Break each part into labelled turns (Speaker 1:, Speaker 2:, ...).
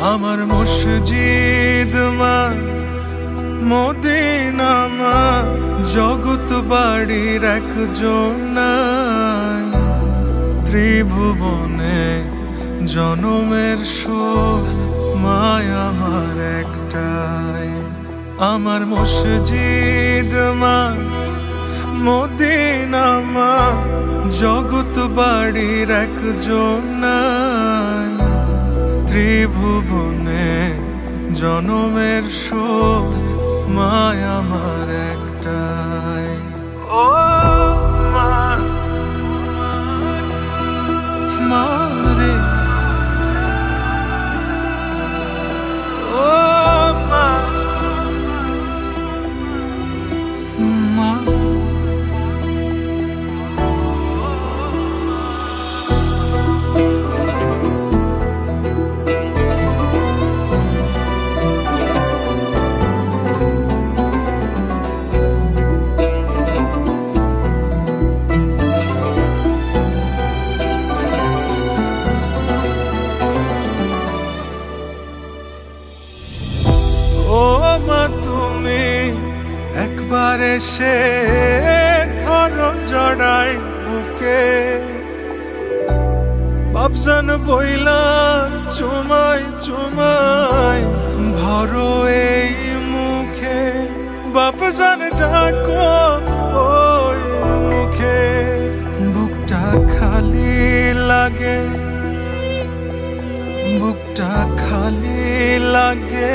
Speaker 1: আমার মসজিদ মা, মদিনা মা, জগৎ বাড়ির একজন ত্রিভুবনে জনমের শোক মায় আমার একটাই। আমার মসজিদ মা, মদিনা মা, জগৎ বাড়ির একজন ত্রিভুবনে জনমের শোক মায়া আমার একটাই একবার সে ধরো জড়াই বুকে। বাবজান বইলা, চুমাই চুমাই ভরো এই মুখে। বাপজান ডাকো ওই মুখে। বুকটা খালি লাগে, বুকটা খালি লাগে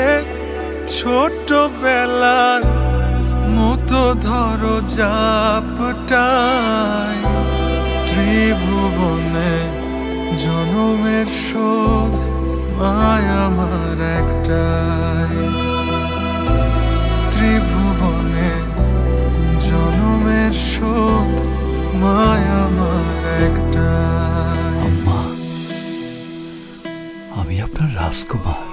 Speaker 1: ছোট বেলার মতো ধরো জাপটাই। ত্রিভুবনে জনমের শোধ মায় আমার একটাই। ত্রিভুবনে জনমের শোধ মায় আমার একটাই।
Speaker 2: আমি আপনার রাজকুমার।